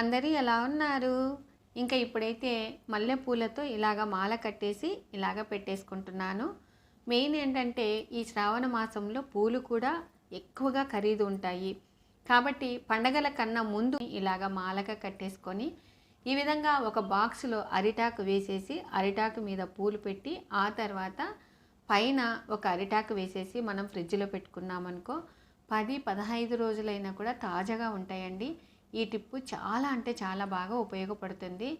అందరూ ఎలా ఉన్నారు? ఇంకా ఇప్పుడైతే మల్లెపూలతో ఇలాగ మాల కట్టేసి ఇలాగ పెట్టేసుకుంటున్నాను. మెయిన్ ఏంటంటే ఈ శ్రావణ మాసంలో పూలు కూడా ఎక్కువగా ఖరీదు ఉంటాయి. కాబట్టి పండగల కన్నా ముందు ఇలాగ మాలగా కట్టేసుకొని ఈ విధంగా ఒక బాక్స్లో అరిటాకు వేసేసి అరిటాకు మీద పూలు పెట్టి ఆ తర్వాత పైన ఒక అరిటాకు వేసేసి మనం ఫ్రిడ్జ్లో పెట్టుకున్నామనుకో పది పదహైదు రోజులైనా కూడా తాజాగా ఉంటాయండి. ఈ టిప్పు చాలా అంటే చాలా బాగా ఉపయోగపడుతుంది.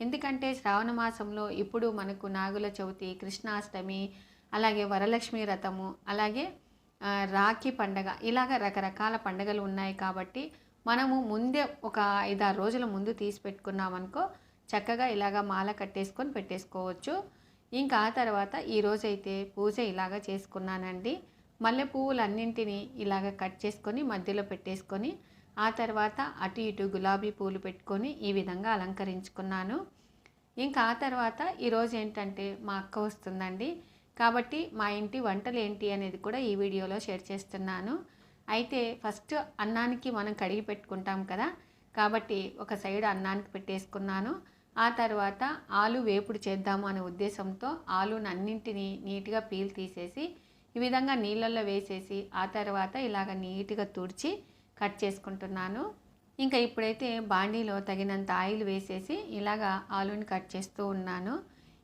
ఎందుకంటే శ్రావణ మాసంలో ఇప్పుడు మనకు నాగుల చవితి కృష్ణాష్టమి అలాగే వరలక్ష్మి వ్రతము అలాగే రాఖీ పండగ ఇలాగ రకరకాల పండగలు ఉన్నాయి కాబట్టి మనము ముందే ఒక ఐదారు రోజుల ముందు తీసి పెట్టుకున్నామనుకో చక్కగా ఇలాగ మాల కట్టేసుకొని పెట్టేసుకోవచ్చు. ఇంకా ఆ తర్వాత ఈరోజైతే పూజ ఇలాగ చేసుకున్నానండి. మల్లె పువ్వులన్నింటినీ ఇలాగ కట్ చేసుకొని మధ్యలో పెట్టేసుకొని ఆ తర్వాత అటు ఇటు గులాబీ పూలు పెట్టుకొని ఈ విధంగా అలంకరించుకున్నాను. ఇంకా ఆ తర్వాత ఈరోజు ఏంటంటే మా అక్క వస్తుందండి. కాబట్టి మా ఇంటి వంటలు ఏంటి అనేది కూడా ఈ వీడియోలో షేర్ చేస్తున్నాను. అయితే ఫస్ట్ అన్నానికి మనం కడిగి పెట్టుకుంటాం కదా. కాబట్టి ఒక సైడ్ అన్నానికి పెట్టేసుకున్నాను. ఆ తర్వాత ఆలు వేపుడు చేద్దాము అనే ఉద్దేశంతో ఆలుని అన్నింటినీ నీట్గా పీల్ తీసేసి ఈ విధంగా నీళ్ళల్లో వేసేసి ఆ తర్వాత ఇలాగ నీట్గా తుడిచి కట్ చేసుకుంటున్నాను. ఇంకా ఇప్పుడైతే బాండీలో తగినంత ఆయిల్ వేసేసి ఇలాగా ఆలుని కట్ చేస్తూ ఉన్నాను.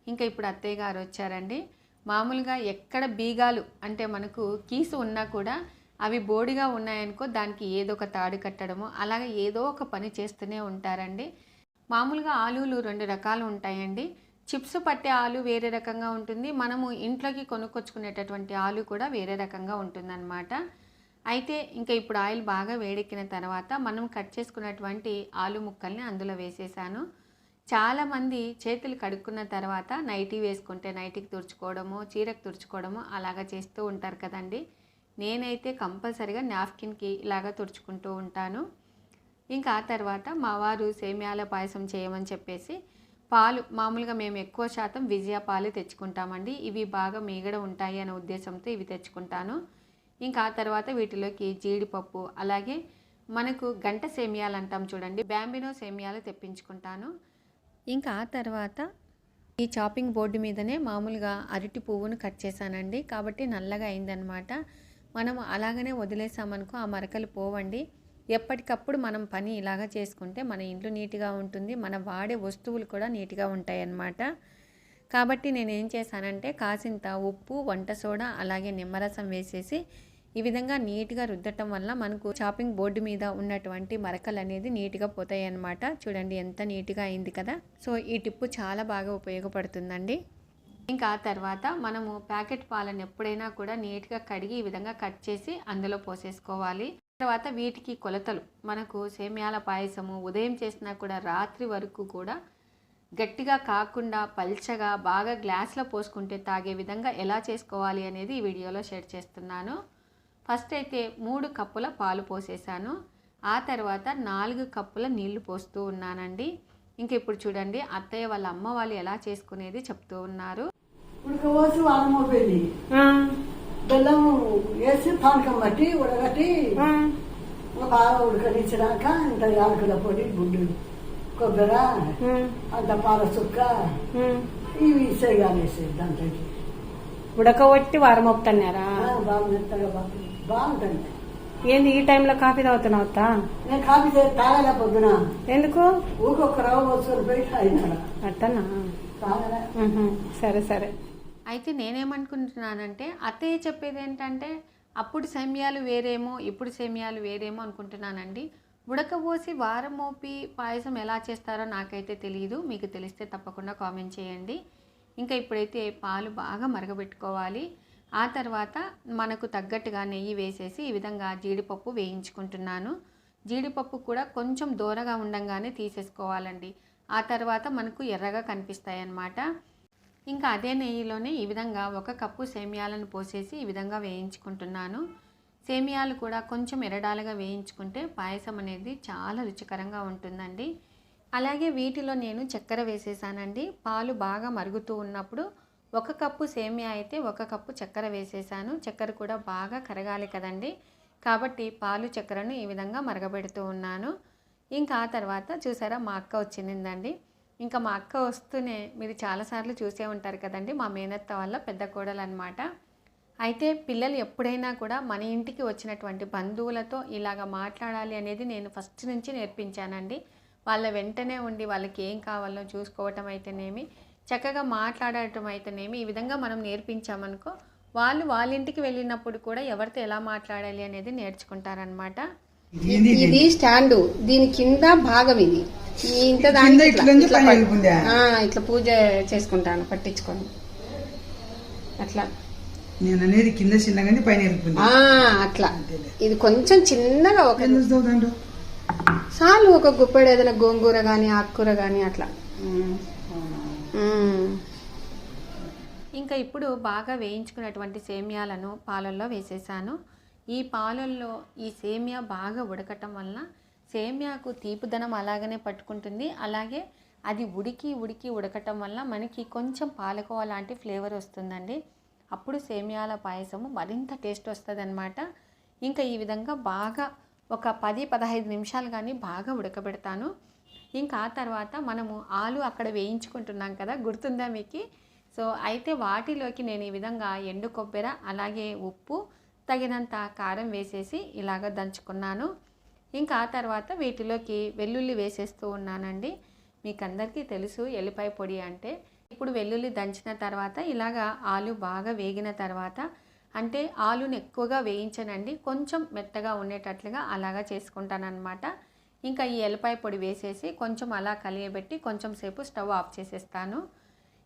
ఇంకా ఇప్పుడు అత్తయ్య గారు వచ్చారండి. మామూలుగా ఎక్కడ బీగాలు అంటే మనకు కీసు ఉన్నా కూడా అవి బోడిగా ఉన్నాయనుకో దానికి ఏదో ఒక తాడు కట్టడము అలాగే ఏదో ఒక పని చేస్తూనే ఉంటారండి. మామూలుగా ఆలులు రెండు రకాలు ఉంటాయండి. చిప్స్ పట్టే ఆలు వేరే రకంగా ఉంటుంది. మనము ఇంట్లోకి కొనుక్కొచ్చుకునేటటువంటి ఆలు కూడా వేరే రకంగా ఉంటుందన్నమాట. అయితే ఇంకా ఇప్పుడు ఆయిల్ బాగా వేడెక్కిన తర్వాత మనం కట్ చేసుకున్నటువంటి ఆలు ముక్కల్ని అందులో వేసేసాను. చాలామంది చేతులు కడుక్కున్న తర్వాత నైటీ వేసుకుంటే నైటీకి తుడుచుకోవడము చీరకు తుడుచుకోవడము అలాగా చేస్తూ ఉంటారు కదండి. నేనైతే కంపల్సరిగా నాప్కిన్కి ఇలాగా తుడుచుకుంటూ ఉంటాను. ఇంకా ఆ తర్వాత మా వారు సేమ్యాల పాయసం చేయమని చెప్పేసి పాలు మామూలుగా మేము ఎక్కువ శాతం విజయ పాలు తెచ్చుకుంటామండి. ఇవి బాగా మీగడ ఉంటాయి అనే ఉద్దేశంతో ఇవి తెచ్చుకుంటాను. ఇంకా ఆ తర్వాత వీటిలోకి జీడిపప్పు అలాగే మనకు గంట సేమియాలు అంటాం చూడండి. బ్యాంబినో సేమియాలు తెప్పించుకుంటాను. ఇంకా ఆ తర్వాత ఈ చాపింగ్ బోర్డు మీదనే మామూలుగా అరటి పువ్వును కట్ చేశానండి. కాబట్టి నల్లగా అయిందనమాట మనం అలాగనే వదిలేసామనుకో ఆ మరకలు పోవండి. ఎప్పటికప్పుడు మనం పని ఇలాగ చేసుకుంటే మన ఇంట్లో నీట్గా ఉంటుంది. మన వాడే వస్తువులు కూడా నీట్గా ఉంటాయి అన్నమాట కాబట్టి నేను ఏం చేశానంటే కాసింత ఉప్పు వంట సోడా అలాగే నిమ్మరసం వేసేసి ఈ విధంగా నీట్గా రుద్దటం వల్ల మనకు షాపింగ్ బోర్డు మీద ఉన్నటువంటి మరకలు అనేది నీట్గా పోతాయి అన్నమాట చూడండి ఎంత నీట్గా అయింది కదా. సో ఈ టిప్పు చాలా బాగా ఉపయోగపడుతుందండి. ఇంకా తర్వాత మనము ప్యాకెట్ పాలను ఎప్పుడైనా కూడా నీట్గా కడిగి ఈ విధంగా కట్ చేసి అందులో పోసేసుకోవాలి. తర్వాత వీటికి కొలతలు. మనకు సేమ్యాల పాయసము ఉదయం చేసినా కూడా రాత్రి వరకు కూడా గట్టిగా కాకుండా పల్చగా బాగా గ్లాస్లో పోసుకుంటే తాగే విధంగా ఎలా చేసుకోవాలి అనేది ఈ వీడియోలో షేర్ చేస్తున్నాను. ఫస్ట్ అయితే మూడు కప్పుల పాలు పోసేసాను. ఆ తర్వాత నాలుగు కప్పుల నీళ్ళు పోస్తూ ఉన్నానండి. ఇంక ఇప్పుడు చూడండి అత్తయ్య వాళ్ళ అమ్మ వాళ్ళు ఎలా చేసుకునేది చెప్తూ ఉన్నారు. బెల్లం వేసి పానకం బట్టి ఉడగట్టి బాగా ఉడకనిచ్చినాక ఇంత యాలకుల పొడి గుడ్డు కొబ్బరి అంత పాల చుక్క ఇవి సేగాలేసి దాంట్లోకి ఉడకబట్టి వారం అవుతున్నారా ఆ, బాగా మెత్తగా బాగా బాగుంటుంది. ఏంది ఈ టైంలో కాఫీ తాగుతున్నావు అత్త? నేను కాఫీ తాగలే పొద్దున. ఎందుకు? ఊకొక రవ్వ పోయి తాగినాడు అట్టనా? సరే సరే. అయితే నేనేమనుకుంటున్నానంటే అత్తయ్య చెప్పేది ఏంటంటే అప్పుడు సేమ్యాలు వేరేమో ఇప్పుడు సేమ్యాలు వేరేమో అనుకుంటున్నానండి. ఉడకబోసి వారం మోపి పాయసం ఎలా చేస్తారో నాకైతే తెలియదు మీకు తెలిస్తే తప్పకుండా కామెంట్ చేయండి. ఇంకా ఇప్పుడైతే పాలు బాగా మరగబెట్టుకోవాలి. ఆ తర్వాత మనకు తగ్గట్టుగా నెయ్యి వేసేసి ఈ విధంగా జీడిపప్పు వేయించుకుంటున్నాను. జీడిపప్పు కూడా కొంచెం దూరగా ఉండంగానే తీసేసుకోవాలండి. ఆ తర్వాత మనకు ఎర్రగా కనిపిస్తాయి అన్నమాట ఇంకా అదే నెయ్యిలోనే ఈ విధంగా ఒక కప్పు సేమియాలను పోసేసి ఈ విధంగా వేయించుకుంటున్నాను. సేమియాలు కూడా కొంచెం ఎరడాలుగా వేయించుకుంటే పాయసం అనేది చాలా రుచికరంగా ఉంటుందండి. అలాగే వీటిలో నేను చక్కెర వేసేసానండి. పాలు బాగా మరుగుతూ ఉన్నప్పుడు ఒక కప్పు సేమియా అయితే ఒక కప్పు చక్కెర వేసేసాను. చక్కెర కూడా బాగా కరగాలి కదండి. కాబట్టి పాలు చక్కెరను ఈ విధంగా మరగబెడుతూ ఉన్నాను. ఇంకా ఆ తర్వాత చూసారా మా అక్క వచ్చిందండి. ఇంకా మా అక్క వస్తూనే మీరు చాలాసార్లు చూసే ఉంటారు కదండి మా మేనత్త వల్ల పెద్ద కోడలు అనమాట అయితే పిల్లలు ఎప్పుడైనా కూడా మన ఇంటికి వచ్చినటువంటి బంధువులతో ఇలాగ మాట్లాడాలి అనేది నేను ఫస్ట్ నుంచి నేర్పించానండి. వాళ్ళ వెంటనే ఉండి వాళ్ళకి ఏం కావాలో చూసుకోవటం అయితేనేమి చక్కగా మాట్లాడటం అయితేనేమి ఈ విధంగా మనం నేర్పించామనుకో వాళ్ళు వాళ్ళ ఇంటికి వెళ్ళినప్పుడు కూడా ఎవరితో ఎలా మాట్లాడాలి అనేది నేర్చుకుంటారనమాట ఇది స్టాండ్. దీని కింద భాగం ఇది. ఇంత ఇట్లా పూజ చేసుకుంటాను పట్టించుకొని. అట్లా. నేను అనేది కింద చిన్నగా పైన అట్లా. ఇది కొంచెం చిన్నగా ఒక? చాలు ఒక గుప్పెడు ఏదైనా గోంగూర గాని ఆకుకూర గాని అట్లా. ఇంకా ఇప్పుడు బాగా వేయించుకున్నటువంటి సేమియాలను పాలల్లో వేసేసాను. ఈ పాలల్లో ఈ సేమియా బాగా ఉడకటం వలన సేమియాకు తీపిదనం అలాగనే పట్టుకుంటుంది. అలాగే అది ఉడికి ఉడికి ఉడకటం వల్ల మనకి కొంచెం పాలకోవ లాంటి ఫ్లేవర్ వస్తుందండి. అప్పుడు సేమియాల పాయసము మరింత టేస్ట్ వస్తుంది ఇంకా ఈ విధంగా బాగా ఒక పది పదహైదు నిమిషాలు కానీ బాగా ఉడకబెడతాను. ఇంకా ఆ తర్వాత మనము ఆలు అక్కడ వేయించుకుంటున్నాం కదా గుర్తుందా మీకు? సో అయితే వాటిలోకి నేను ఈ విధంగా ఎండు కొబ్బరి అలాగే ఉప్పు తగినంత కారం వేసేసి ఇలాగ దంచుకున్నాను. ఇంకా ఆ తర్వాత వీటిలోకి వెల్లుల్లి వేసేస్తూ ఉన్నానండి. మీకు అందరికీ తెలుసు ఎల్లిపాయ పొడి అంటే ఇప్పుడు వెల్లుల్లి దంచిన తర్వాత ఇలాగా ఆలు బాగా వేగిన తర్వాత అంటే ఆలుని ఎక్కువగా వేయించనండి. కొంచెం మెత్తగా ఉండేటట్లుగా అలాగా చేసుకుంటానమాట ఇంకా ఈ ఎల్లిపాయ పొడి వేసేసి కొంచెం అలా కలియబెట్టి కొంచెం సేపు స్టవ్ ఆఫ్ చేసేస్తాను.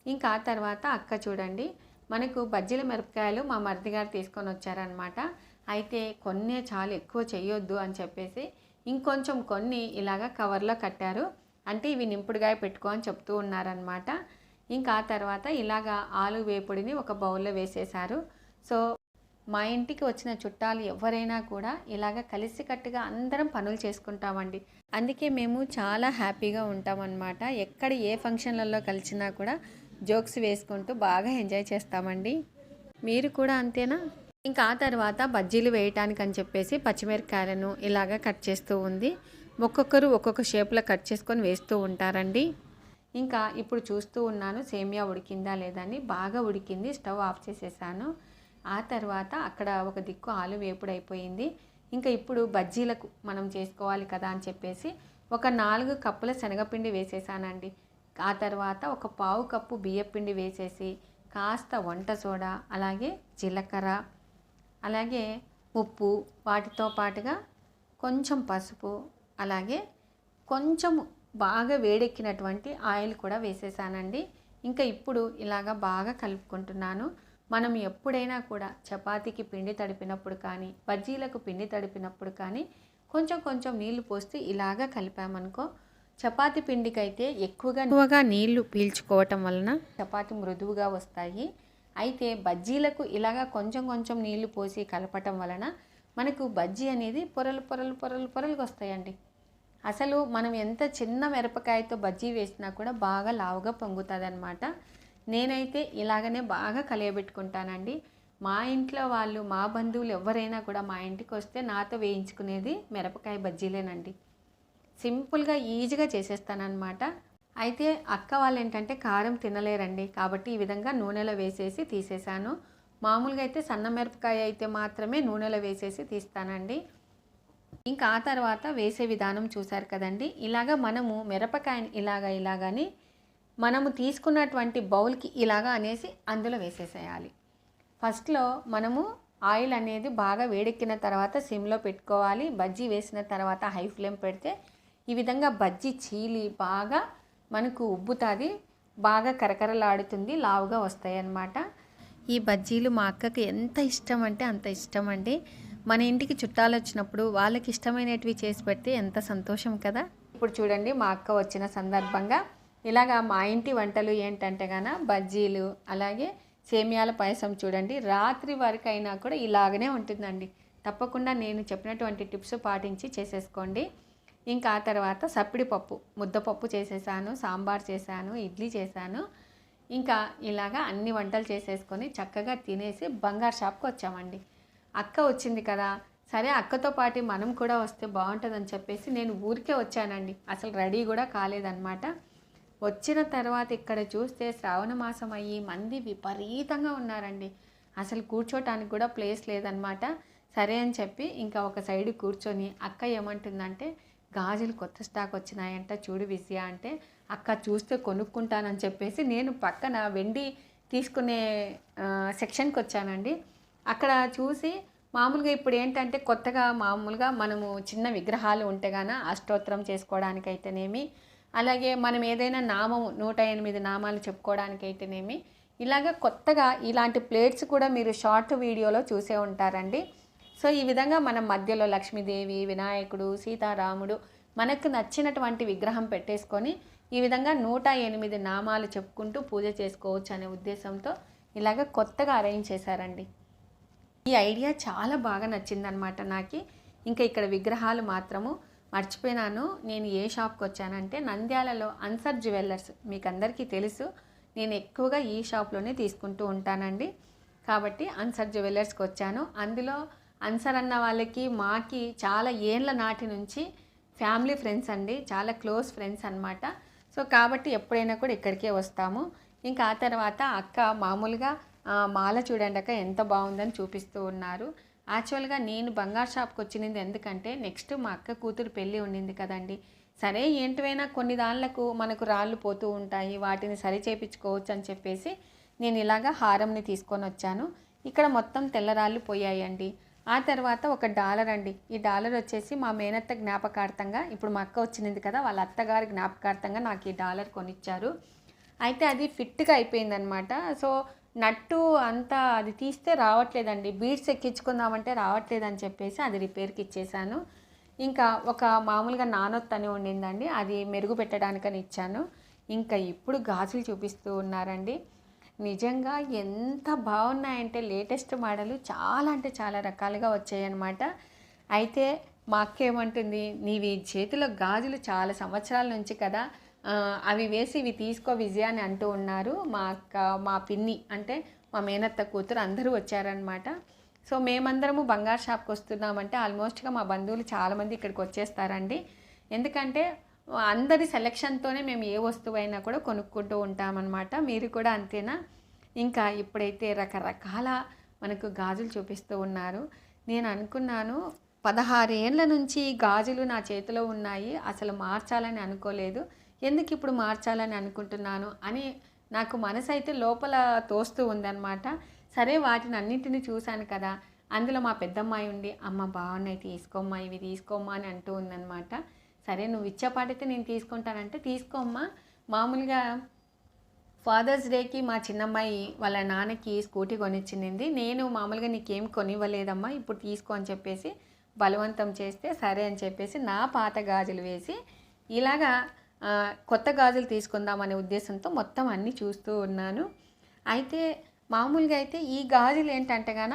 ఇంకా ఆ తర్వాత అక్క చూడండి మనకు బజ్జీల మిరపకాయలు మా మరిది గారు తీసుకొని వచ్చారనమాట అయితే కొన్నే చాలు ఎక్కువ చేయొద్దు అని చెప్పేసి ఇంకొంచెం కొన్ని ఇలాగ కవర్లో కట్టారు. అంటే ఇవి నింపుడుగాయ పెట్టుకో అని చెప్తూ ఉన్నారనమాట ఇంకా ఆ తర్వాత ఇలాగా ఆలు వేపుడిని ఒక బౌల్లో వేసేశారు. సో మా ఇంటికి వచ్చిన చుట్టాలు ఎవరైనా కూడా ఇలాగ కలిసికట్టుగా అందరం పనులు చేసుకుంటామండి. అందుకే మేము చాలా హ్యాపీగా ఉంటామన్నమాట. ఎక్కడ ఏ ఫంక్షన్లలో కలిసినా కూడా జోక్స్ వేసుకుంటూ బాగా ఎంజాయ్ చేస్తామండి. మీరు కూడా అంతేనా? ఇంకా ఆ తర్వాత బజ్జీలు వేయటానికి అని చెప్పేసి పచ్చిమిరకాయలను ఇలాగ కట్ చేస్తూ ఉంది. ఒక్కొక్కరు ఒక్కొక్క షేప్లో కట్ చేసుకొని వేస్తూ ఉంటారండి. ఇంకా ఇప్పుడు చూస్తూ ఉన్నాను సేమియా ఉడికిందా లేదా అని బాగా ఉడికింది స్టవ్ ఆఫ్ చేసేసాను. ఆ తర్వాత అక్కడ ఒక దిక్కు ఆలు వేపుడు అయిపోయింది. ఇంకా ఇప్పుడు బజ్జీలకు మనం చేసుకోవాలి కదా అని చెప్పేసి ఒక నాలుగు కప్పుల శనగపిండి వేసేసానండి. ఆ తర్వాత ఒక పావు కప్పు బియ్యపిండి వేసేసి కాస్త వంట సోడా అలాగే జీలకర్ర అలాగే ఉప్పు వాటితో పాటుగా కొంచెం పసుపు అలాగే కొంచెం బాగా వేడెక్కినటువంటి ఆయిల్ కూడా వేసేసానండి. ఇంకా ఇప్పుడు ఇలాగా బాగా కలుపుకుంటున్నాను. మనం ఎప్పుడైనా కూడా చపాతీకి పిండి తడిపినప్పుడు కానీ బజ్జీలకు పిండి తడిపినప్పుడు కానీ కొంచెం కొంచెం నీళ్ళు పోస్తే ఇలాగా కలిపామనుకో చపాతీ పిండికైతే ఎక్కువగా ఎక్కువగా నీళ్ళు పీల్చుకోవటం వలన చపాతీ మృదువుగా వస్తాయి. అయితే బజ్జీలకు ఇలాగా కొంచెం కొంచెం నీళ్ళు పోసి కలపటం వలన మనకు బజ్జీ అనేది పొరలు పొరలు పొరలు పొరలుగా వస్తాయండి. అసలు మనం ఎంత చిన్న మిరపకాయతో బజ్జీ వేసినా కూడా బాగా లావుగా పొంగుతుంది నేనైతే ఇలాగనే బాగా కలియబెట్టుకుంటానండి. మా ఇంట్లో వాళ్ళు మా బంధువులు ఎవరైనా కూడా మా ఇంటికి వస్తే నాతో వేయించుకునేది మిరపకాయ బజ్జీలేనండి. సింపుల్గా ఈజీగా చేసేస్తానన్నమాట. అయితే అక్క వాళ్ళు ఏంటంటే కారం తినలేరండి. కాబట్టి ఈ విధంగా నూనెలో వేసేసి తీసేసాను మామూలుగా అయితే సన్న మిరపకాయ అయితే మాత్రమే నూనెలో వేసేసి తీస్తానండి. ఇంకా ఆ తర్వాత వేసే విధానం చూశారు కదండి. ఇలాగ మనము మిరపకాయని ఇలాగ ఇలాగని మనము తీసుకున్నటువంటి బౌల్కి ఇలాగా అనేసి అందులో వేసేసేయాలి. ఫస్ట్లో మనము ఆయిల్ అనేది బాగా వేడెక్కిన తర్వాత సిమ్లో పెట్టుకోవాలి. బజ్జీ వేసిన తర్వాత హై ఫ్లేమ్ పెడితే ఈ విధంగా బజ్జీ చీలి బాగా మనకు ఉబ్బుతుంది బాగా కరకరలాడుతుంది లావుగా వస్తాయి అన్నమాట ఈ బజ్జీలు మా అక్కకి ఎంత ఇష్టం అంటే అంత ఇష్టం అండి. మన ఇంటికి చుట్టాలు వచ్చినప్పుడు వాళ్ళకి ఇష్టమైనటివి చేసి పెడితే ఎంత సంతోషం కదా? ఇప్పుడు చూడండి మా అక్క వచ్చిన సందర్భంగా ఇలాగా మా ఇంటి వంటలు ఏంటంటే గాన బజ్జీలు అలాగే సేమియాల పాయసం చూడండి రాత్రి వరకు అయినా కూడా ఇలాగనే ఉంటుందండి. తప్పకుండా నేను చెప్పినటువంటి టిప్స్ పాటించి చేసేసుకోండి. ఇంకా ఆ తర్వాత సప్పిడిపప్పు ముద్దపప్పు చేసేసాను సాంబార్ చేశాను ఇడ్లీ చేశాను. ఇంకా ఇలాగా అన్ని వంటలు చేసేసుకొని చక్కగా తినేసి బంగారు షాప్కి వచ్చామండి. అక్క వచ్చింది కదా సరే అక్కతో పాటు మనం కూడా వస్తే బాగుంటుందని చెప్పేసి నేను ఊరికే వచ్చానండి. అసలు రెడీ కూడా కాలేదన్నమాట. వచ్చిన తర్వాత ఇక్కడ చూస్తే శ్రావణ మాసం అయ్యి మంది విపరీతంగా ఉన్నారండి. అసలు కూర్చోటానికి కూడా ప్లేస్ లేదనమాట సరే అని చెప్పి ఇంకా ఒక సైడ్ కూర్చొని అక్క ఏమంటుందంటే గాజులు కొత్త స్టాక్ వచ్చినాయంట చూడు విజయ అంటే అక్క చూస్తే కొనుక్కుంటానని చెప్పేసి నేను పక్కన వెండి తీసుకునే సెక్షన్కి వచ్చానండి. అక్కడ చూసి మామూలుగా ఇప్పుడు ఏంటంటే కొత్తగా మామూలుగా మనము చిన్న విగ్రహాలు ఉంటే గాన అష్టోత్తరం చేసుకోవడానికైతేనేమి అలాగే మనం ఏదైనా నామము నూట ఎనిమిది నామాలు చెప్పుకోవడానికైతేనేమి ఇలాగ కొత్తగా ఇలాంటి ప్లేట్స్ కూడా మీరు షార్ట్ వీడియోలో చూసే ఉంటారండి. సో ఈ విధంగా మనం మధ్యలో లక్ష్మీదేవి వినాయకుడు సీతారాముడు మనకు నచ్చినటువంటి విగ్రహం పెట్టేసుకొని ఈ విధంగా నూట ఎనిమిది నామాలు చెప్పుకుంటూ పూజ చేసుకోవచ్చు అనే ఉద్దేశంతో ఇలాగ కొత్తగా అరేంజ్ చేశారండి. ఈ ఐడియా చాలా బాగా నచ్చిందనమాట నాకు. ఇంకా ఇక్కడ విగ్రహాలు మాత్రము మర్చిపోయినాను. నేను ఏ షాప్కి వచ్చానంటే నంద్యాలలో అన్సర్ జ్యువెల్లర్స్ మీకు అందరికీ తెలుసు. నేను ఎక్కువగా ఈ షాప్లోనే తీసుకుంటూ ఉంటానండి. కాబట్టి అన్సర్ జ్యువెల్లర్స్కి వచ్చాను. అందులో అన్సర్ అన్న వాళ్ళకి మాకి చాలా ఏళ్ళ నాటి నుంచి ఫ్యామిలీ ఫ్రెండ్స్ అండి. చాలా క్లోజ్ ఫ్రెండ్స్ అనమాట సో కాబట్టి ఎప్పుడైనా కూడా ఇక్కడికే వస్తాము. ఇంకా ఆ తర్వాత అక్క మామూలుగా మాల చూడండి అక్క ఎంత బాగుందని చూపిస్తూ ఉన్నారు. యాక్చువల్గా నేను బంగారు షాప్కి వచ్చింది ఎందుకంటే నెక్స్ట్ మా అక్క కూతురు పెళ్ళి ఉండింది కదండి. సరే ఏంటివైనా కొన్ని దానిలకు మనకు రాళ్ళు పోతూ ఉంటాయి వాటిని సరి చేయించుకోవచ్చు అని చెప్పేసి నేను ఇలాగా హారంని తీసుకొని వచ్చాను. ఇక్కడ మొత్తం తెల్లరాళ్ళు పోయాయండి. ఆ తర్వాత ఒక డాలర్ అండి. ఈ డాలర్ వచ్చేసి మా మేనత్త జ్ఞాపకార్థంగా ఇప్పుడు మా అక్క వచ్చింది కదా వాళ్ళ అత్తగారి జ్ఞాపకార్థంగా నాకు ఈ డాలర్ కొనిచ్చారు. అయితే అది ఫిట్గా అయిపోయిందనమాట సో నట్టు అంతా అది తీస్తే రావట్లేదండి. బీడ్స్ ఎక్కించుకుందామంటే రావట్లేదని చెప్పేసి అది రిపేర్కి ఇచ్చేసాను. ఇంకా ఒక మామూలుగా నానొత్ అని ఉండిందండి. అది మెరుగు పెట్టడానికని ఇచ్చాను. ఇంకా ఇప్పుడు గాజులు చూపిస్తూ ఉన్నారండి. నిజంగా ఎంత బాగున్నాయంటే లేటెస్ట్ మోడలు చాలా అంటే చాలా రకాలుగా వచ్చాయన్నమాట. అయితే మా అక్క ఏమంటుంది నీవి చేతిలో గాజులు చాలా సంవత్సరాల నుంచి కదా అవి వేసి ఇవి తీసుకో విజయ అని అంటూ ఉన్నారు. మా అక్క మా పిన్ని అంటే మా మేనత్త కూతురు అందరూ వచ్చారనమాట సో మేమందరము బంగారు షాప్కి వస్తున్నామంటే ఆల్మోస్ట్గా మా బంధువులు చాలామంది ఇక్కడికి వచ్చేస్తారండి. ఎందుకంటే అందరి సెలక్షన్తోనే మేము ఏ వస్తువైనా కూడా కొనుక్కుంటూ ఉంటామన్నమాట. మీరు కూడా అంతేనా? ఇంకా ఇప్పుడైతే రకరకాల మనకు గాజులు చూపిస్తూ ఉన్నారు. నేను అనుకున్నాను పదహారు నుంచి గాజులు నా చేతిలో ఉన్నాయి అసలు మార్చాలని అనుకోలేదు. ఎందుకు ఇప్పుడు మార్చాలని అనుకుంటున్నాను అని నాకు మనసు అయితే లోపల తోస్తూ ఉందన్నమాట. సరే వాటిని అన్నింటిని చూశాను కదా. అందులో మా పెద్దమ్మాయి ఉండి అమ్మ బాగున్నాయి తీసుకోమ్మా ఇవి తీసుకోమ్మా అని అంటూ ఉందన్నమాట. సరే నువ్వు ఇచ్చేపాటైతే నేను తీసుకుంటానంటే తీసుకోమ్మా. మామూలుగా ఫాదర్స్ డేకి మా చిన్నమ్మాయి వాళ్ళ నాన్నకి స్కూటీ కొనిచ్చింది. నేను మామూలుగా నీకేం కొనివ్వలేదమ్మా ఇప్పుడు తీసుకో అని చెప్పేసి బలవంతం చేస్తే సరే అని చెప్పేసి నా పాత గాజులు వేసి ఇలాగా కొత్త గాజులు తీసుకుందామనే ఉద్దేశంతో మొత్తం అన్నీ చూస్తూ ఉన్నాను. అయితే మామూలుగా అయితే ఈ గాజులు ఏంటంటే గాన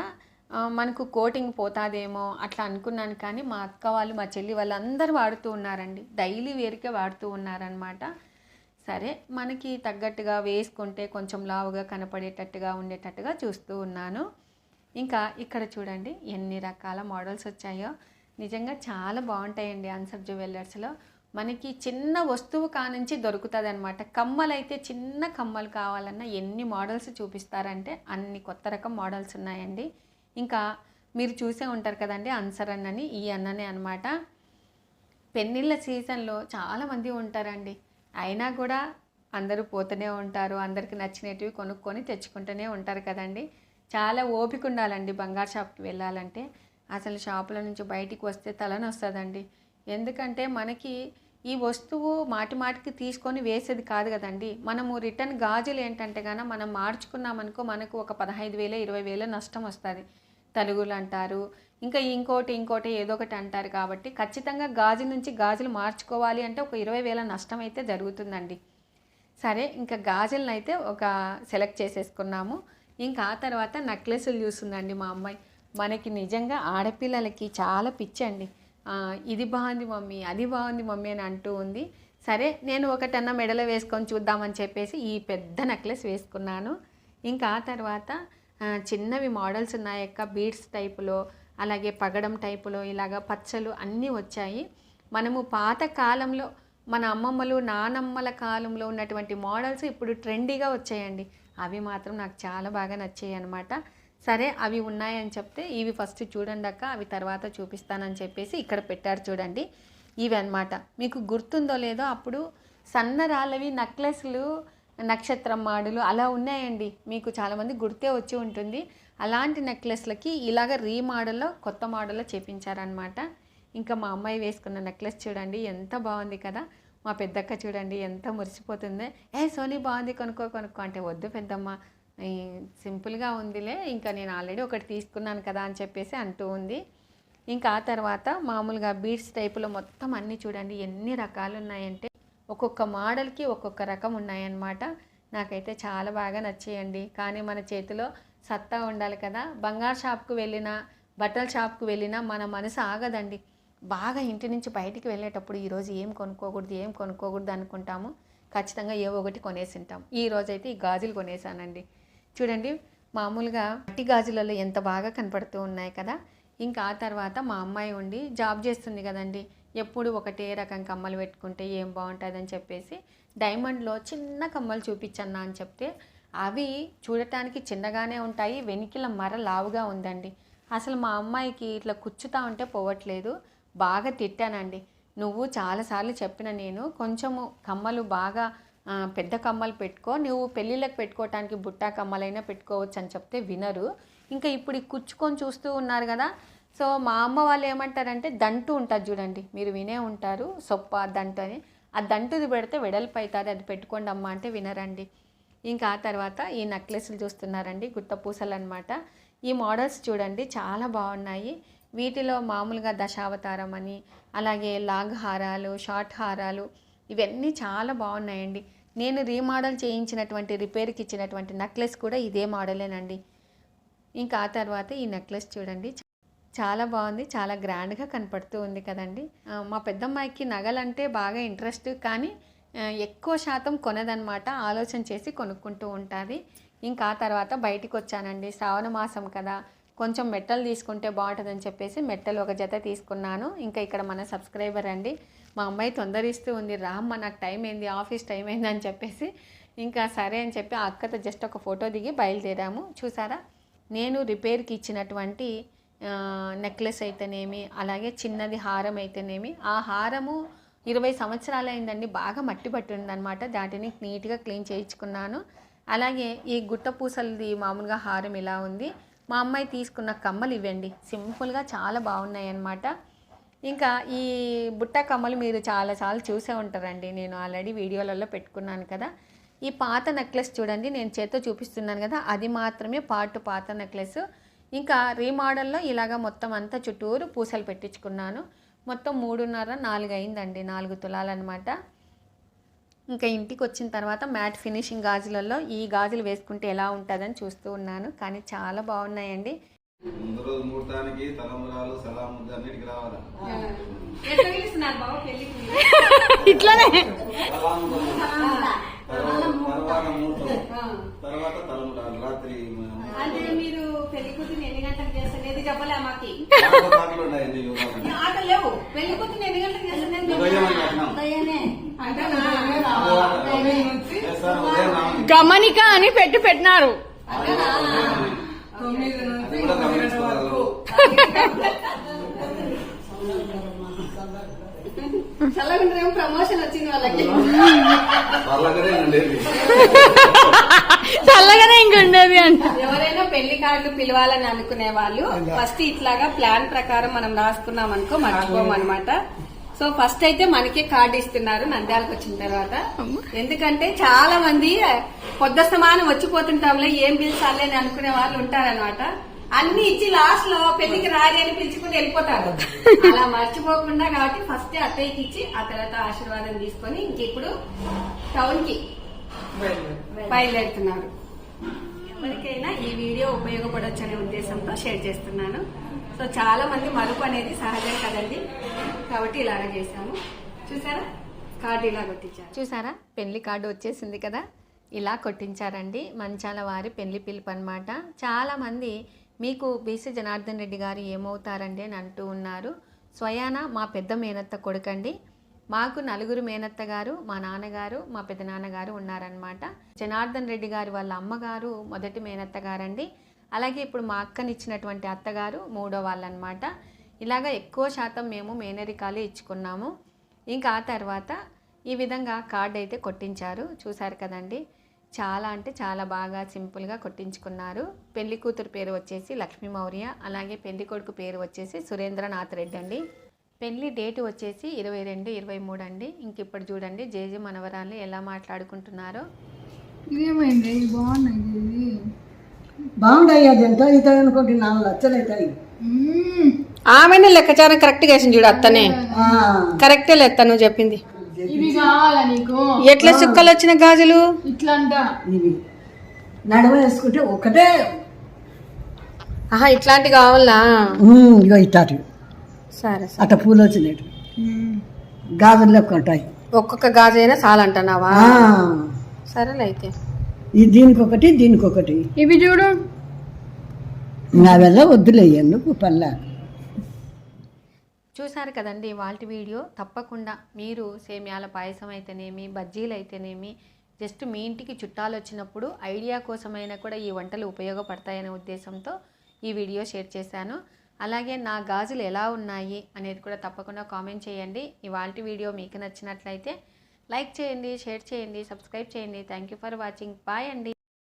మనకు కోటింగ్ పోతాదేమో అట్లా అనుకున్నాను కానీ మా అక్క వాళ్ళు మా చెల్లి వాళ్ళు అందరూ వాడుతూ ఉన్నారండి. డైలీ వేరుకే వాడుతూ ఉన్నారనమాట సరే మనకి తగ్గట్టుగా వేసుకుంటే కొంచెం లావుగా కనపడేటట్టుగా ఉండేటట్టుగా చూస్తూ ఉన్నాను. ఇంకా ఇక్కడ చూడండి ఎన్ని రకాల మోడల్స్ వచ్చాయో. నిజంగా చాలా బాగుంటాయండి అన్సర్ జ్యువెలర్స్లో మనకి చిన్న వస్తువు కానుంచి దొరుకుతుంది అనమాట కమ్మలైతే చిన్న కమ్మలు కావాలన్నా ఎన్ని మోడల్స్ చూపిస్తారంటే అన్ని కొత్త రకం మోడల్స్ ఉన్నాయండి. ఇంకా మీరు చూసే ఉంటారు కదండి అన్సర్ అన్నని ఈ అన్ననే అనమాట పెన్నిళ్ళ సీజన్లో చాలామంది ఉంటారండి. అయినా కూడా అందరూ పోతూనే ఉంటారు అందరికి నచ్చినవి కొనుక్కొని తెచ్చుకుంటూనే ఉంటారు కదండి. చాలా ఓపిక ఉండాలండి బంగారు షాప్కి వెళ్ళాలంటే. అసలు షాపుల నుంచి బయటికి వస్తే తలనొస్తుందండి. ఎందుకంటే మనకి ఈ వస్తువు మాటి మాటికి తీసుకొని వేసేది కాదు కదండి. మనము రిటర్న్ గాజులు ఏంటంటే కనుక మనం మార్చుకున్నామనుకో మనకు ఒక పదహైదు వేల ఇరవై వేల నష్టం వస్తుంది. తలుగులు అంటారు. ఇంకా ఇంకోటి ఇంకోటి ఏదో ఒకటి అంటారు కాబట్టి ఖచ్చితంగా గాజు నుంచి గాజులు మార్చుకోవాలి అంటే ఒక ఇరవై వేల నష్టం అయితే జరుగుతుందండి. సరే ఇంకా గాజులను అయితే ఒక సెలెక్ట్ చేసేసుకున్నాము. ఇంకా ఆ తర్వాత నెక్లెస్లు చూస్తుందండి మా అమ్మాయి. మనకి నిజంగా ఆడపిల్లలకి చాలా పిచ్చండి. ఇది బాగుంది మమ్మీ అది బాగుంది మమ్మీ అని అంటూ ఉంది. సరే నేను ఒకటన్నా మెడలో వేసుకొని చూద్దామని చెప్పేసి ఈ పెద్ద నెక్లెస్ వేసుకున్నాను. ఇంకా ఆ తర్వాత చిన్నవి మోడల్స్ ఉన్నాయి యొక్క బీడ్స్ టైపులో అలాగే పగడం టైపులో ఇలాగ పచ్చలు అన్నీ వచ్చాయి. మనము పాత కాలంలో మన అమ్మమ్మలు నానమ్మల కాలంలో ఉన్నటువంటి మోడల్స్ ఇప్పుడు ట్రెండీగా వచ్చాయండి. అవి మాత్రం నాకు చాలా బాగా నచ్చాయి అనమాట సరే అవి ఉన్నాయని చెప్తే ఇవి ఫస్ట్ చూడండి అక్క అవి తర్వాత చూపిస్తానని చెప్పేసి ఇక్కడ పెట్టారు చూడండి. ఇవి అన్నమాట మీకు గుర్తుందో లేదో అప్పుడు సన్న రాళ్ళవి నెక్లెస్లు నక్షత్రం మాడులు అలా ఉన్నాయండి. మీకు చాలామంది గుర్తే వచ్చి ఉంటుంది. అలాంటి నెక్లెస్లకి ఇలాగ రీ మోడల్లో కొత్త మోడల్లో చేపించారనమాట ఇంకా మా అమ్మాయి వేసుకున్న నెక్లెస్ చూడండి ఎంత బాగుంది కదా. మా పెద్దక్క చూడండి ఎంత మురిసిపోతుందో. ఏ సోనీ బాగుంది కొనుక్కో కొనుక్కో అంటే వద్దు పెద్దమ్మ. సింపుల్గా ఉందిలే ఇంకా నేను ఆల్రెడీ ఒకటి తీసుకున్నాను కదా అని చెప్పేసి అంటూ ఉంది. ఇంకా ఆ తర్వాత మామూలుగా బీడ్స్ టైపులో మొత్తం అన్నీ చూడండి ఎన్ని రకాలు ఉన్నాయంటే ఒక్కొక్క మోడల్కి ఒక్కొక్క రకం ఉన్నాయన్నమాట. నాకైతే చాలా బాగా నచ్చేయండి. కానీ మన చేతిలో సత్తా ఉండాలి కదా. బంగారు షాప్కు వెళ్ళినా బట్టల షాప్కు వెళ్ళినా మన మనసు ఆగదండి. బాగా ఇంటి నుంచి బయటికి వెళ్ళేటప్పుడు ఈరోజు ఏం కొనుక్కోకూడదు ఏం కొనుక్కోకూడదు అనుకుంటాము. ఖచ్చితంగా ఏవో ఒకటి కొనేసి ఉంటాం ఈ రోజైతే ఈ గాజులు కొనేసానండి. చూడండి మామూలుగా మట్టి గాజులలో ఎంత బాగా కనపడుతూ ఉన్నాయి కదా. ఇంకా ఆ తర్వాత మా అమ్మాయి ఉండి జాబ్ చేస్తుంది కదండి. ఎప్పుడు ఒకటే రకం కమ్మలు పెట్టుకుంటే ఏం బాగుంటుందని చెప్పేసి డైమండ్లో చిన్న కమ్మలు చూపించన్నా అని చెప్తే అవి చూడటానికి చిన్నగానే ఉంటాయి వెనికిల మర లావుగా ఉందండి. అసలు మా అమ్మాయికి ఇట్లా కుచ్చుతా ఉంటే పోవట్లేదు. బాగా తిట్టానండి. నువ్వు చాలాసార్లు చెప్పిన నేను కొంచెము కమ్మలు బాగా పెద్ద కమ్మలు పెట్టుకో నువ్వు పెళ్ళిళ్ళకి పెట్టుకోవటానికి బుట్టా కమ్మలైనా పెట్టుకోవచ్చు అని చెప్తే వినరు. ఇంకా ఇప్పుడు కుచ్చుకొని చూస్తూ ఉన్నారు కదా. సో మా అమ్మ వాళ్ళు ఏమంటారంటే దంటు ఉంటుంది చూడండి మీరు వినే ఉంటారు సొప్ప దంటు అని. ఆ దంటుది పెడితే వెడల్పు అవుతుంది అది పెట్టుకోండి అమ్మ అంటే వినరండి. ఇంకా ఆ తర్వాత ఈ నెక్లెస్లు చూస్తున్నారండి గుత్త పూసలు అనమాట ఈ మోడల్స్ చూడండి చాలా బాగున్నాయి. వీటిలో మామూలుగా దశావతారం అని అలాగే లాగ్ హారాలు షార్ట్ హారాలు ఇవన్నీ చాలా బాగున్నాయండి. నేను రీమోడల్ చేయించినటువంటి రిపేర్కి ఇచ్చినటువంటి నెక్లెస్ కూడా ఇదే మోడలేనండి. ఇంకా ఆ తర్వాత ఈ నెక్లెస్ చూడండి. చాలా బాగుంది. చాలా గ్రాండ్గా కనపడుతూ ఉంది కదండి. మా పెద్దమ్మాయికి నగలంటే బాగా ఇంట్రెస్ట్ కానీ ఎక్కువ శాతం కొనదనమాట. ఆలోచన చేసి కొనుక్కుంటూ ఉంటుంది. ఇంకా తర్వాత బయటికి వచ్చానండి శ్రావణ మాసం కదా. కొంచెం మెట్టలు తీసుకుంటే బాగుంటుందని చెప్పేసి మెట్టలు ఒక జత తీసుకున్నాను. ఇంకా ఇక్కడ మన సబ్స్క్రైబర్ అండి. మా అమ్మాయి తొందరిస్తూ ఉంది రామ్మ నాకు టైం అయింది ఆఫీస్ టైం అయింది అని చెప్పేసి. ఇంకా సరే అని చెప్పి ఆ అక్కతో జస్ట్ ఒక ఫోటో దిగి బయలుదేరాము. చూసారా? నేను రిపేర్కి ఇచ్చినటువంటి నెక్లెస్ అయితేనేమి అలాగే చిన్నది హారం అయితేనేమి ఆ హారము ఇరవై సంవత్సరాలు అయిందండి. బాగా మట్టి పట్టి ఉందన్నమాట దాటిని నీట్గా క్లీన్ చేయించుకున్నాను. అలాగే ఈ గుట్ట పూసలది మామూలుగా హారం ఇలా ఉంది. మా అమ్మాయి తీసుకున్న కమ్మలు ఇవ్వండి. సింపుల్గా చాలా బాగున్నాయి అన్నమాట ఇంకా ఈ బుట్ట కమ్మలు మీరు చాలాసార్లు చూసే ఉంటారండి. నేను ఆల్రెడీ వీడియోలలో పెట్టుకున్నాను కదా. ఈ పాత నెక్లెస్ చూడండి. నేను చేత్తో చూపిస్తున్నాను కదా. అది మాత్రమే పాటు పాత నెక్లెస్ ఇంకా రీమోడల్లో ఇలాగ మొత్తం అంతా చుట్టూరు పూసలు పెట్టించుకున్నాను. మొత్తం మూడున్నర నాలుగు అయిందండి నాలుగు తులాలన్నమాట. ఇంకా ఇంటికి వచ్చిన తర్వాత మ్యాట్ ఫినిషింగ్ గాజులలో ఈ గాజులు వేసుకుంటే ఎలా ఉంటుందని చూస్తూ ఉన్నాను. కానీ చాలా బాగున్నాయండి. ముందు రోజు ముహూర్తానికి తలంబరాలు సలాం అన్నిటికి రావాలా? ఇట్లానే. తర్వాత ముహూర్తం తర్వాత తలంబరాలు రాత్రి అంటే మీరు పెళ్ళి కూతురు ఎన్ని గంటలకు చేస్తలేదు చెప్పలే మాకి. చాలా పాటలు ఉన్నాయండి యోగాలో. ఆట లేవు. పెళ్ళి కూతురు ఎన్ని గంటలకు చేస్తలేదు ఉదయం అని చెప్పినాం. చేస్తారు, ఉదయం నాలుగు. గమనిక అని పెట్టి పెట్టినారు. అది కూడా ప్రమోషన్ వచ్చింది వాళ్ళకి. చల్లగానే ఇంక ఉండేది అంట. ఎవరైనా పెళ్ళి కార్డులు పిలవాలని అనుకునే వాళ్ళు ఫస్ట్ ఇట్లాగా ప్లాన్ ప్రకారం మనం రాసుకున్నాం అనుకో మర్చిపోమన్నమాట సో ఫస్ట్ అయితే మనకే కార్డు ఇస్తున్నారు నంద్యాలకు వచ్చిన తర్వాత. ఎందుకంటే చాలా మంది పొద్దు సమానం వచ్చిపోతుంటాంలే ఏం పిలిచాలి అని అనుకునే వాళ్ళు ఉంటారన్నమాట. అన్ని ఇచ్చి లాస్ట్లో పెళ్ళికి రారి అని పిలుచుకుని వెళ్ళిపోతారు అలా మర్చిపోకుండా కాబట్టి ఫస్ట్ అత్తయ్యకి ఇచ్చి ఆ తర్వాత ఆశీర్వాదం తీసుకొని ఇంక ఇప్పుడు టౌన్కి బయలుదేరుతున్నారు ఎవరికైనా ఈ వీడియో ఉపయోగపడొచ్చు అనే ఉద్దేశంతో షేర్ చేస్తున్నాను. సో చాలా మంది మరుపు అనేది సహజం కదండి. కాబట్టి ఇలాగ చేశాము. చూసారా? కార్డు ఇలా కొట్టించారు. చూసారా? పెళ్ళి కార్డు వచ్చేసింది కదా. ఇలా కొట్టించారండి. మంచాల వారి పెళ్ళి పిలుపు అనమాట చాలా మంది మీకు బీసీ జనార్దన్ రెడ్డి గారు ఏమవుతారండి అని అంటూ ఉన్నారు. స్వయాన మా పెద్ద మేనత్త కొడుకండి. మాకు నలుగురు మేనత్త గారు మా నాన్నగారు మా పెదనాన్నగారు ఉన్నారనమాట జనార్దన్ రెడ్డి గారు వాళ్ళ అమ్మగారు మొదటి మేనత్త గారండి. అలాగే ఇప్పుడు మా అక్కనిచ్చినటువంటి అత్తగారు మూడో వాళ్ళనమాట ఇలాగ ఎక్కువ శాతం మేము మేనరికాలు ఇచ్చుకున్నాము. ఇంకా ఆ తర్వాత ఈ విధంగా కార్డు అయితే కొట్టించారు. చూశారు కదండి. చాలా అంటే చాలా బాగా సింపుల్గా కొట్టించుకున్నారు. పెళ్ళి కూతురు పేరు వచ్చేసి లక్ష్మీ మౌర్య అలాగే పెళ్ళి కొడుకు పేరు వచ్చేసి సురేంద్రనాథ్ రెడ్డి అండి. పెళ్ళి డేట్ వచ్చేసి ఇరవై రెండు ఇరవై మూడు అండి. ఇంక ఇప్పుడు చూడండి జేజీ మనవరాలు ఎలా మాట్లాడుకుంటున్నారో. ఇదేమైంది? బాగున్నాయి అవుతాయి అనుకోండి? నాలుగు లక్షలు అవుతాయి. ఆమెనే లెక్కచారం కరెక్ట్గా వేసింది చూడు అత్తనే. కరెక్టే లెత్త నువ్వు చెప్పింది. ఇవి కావాలా నీకు? ఎట్లా చుక్కలు వచ్చిన గాజులు? ఇట్లా అంట ఇవి. నడుమ వేసుకుంటే ఒకటే. ఆహా ఇట్లాంటి కావాలా? ఉమ్, ఇగో ఇట్టాటి సరే సరే. అట్ట పూలు వచ్చినట్టు. గాజులు లెక్క ఉంటాయి ఒక్కొక్క గాజు అయినా చాలంటున్నావా? ఆ, సరేలే అయితే. ఈ దీనికి ఒకటి దీనికి ఒకటి ఇవి చూడు. నా వల్ల వద్దులే ఎందుకు పల్ల చూశారు కదండి వాళ్ళ వీడియో. తప్పకుండా మీరు సేమ్యాల పాయసం అయితేనేమి బజ్జీలు అయితేనేమి జస్ట్ మీ ఇంటికి చుట్టాలు వచ్చినప్పుడు ఐడియా కోసమైనా కూడా ఈ వంటలు ఉపయోగపడతాయనే ఉద్దేశంతో ఈ వీడియో షేర్ చేశాను. అలాగే నా గాజులు ఎలా ఉన్నాయి అనేది కూడా తప్పకుండా కామెంట్ చేయండి. ఇవాళ వీడియో మీకు నచ్చినట్లయితే లైక్ చేయండి షేర్ చేయండి సబ్స్క్రైబ్ చేయండి. Thank you for watching. Bye అండి.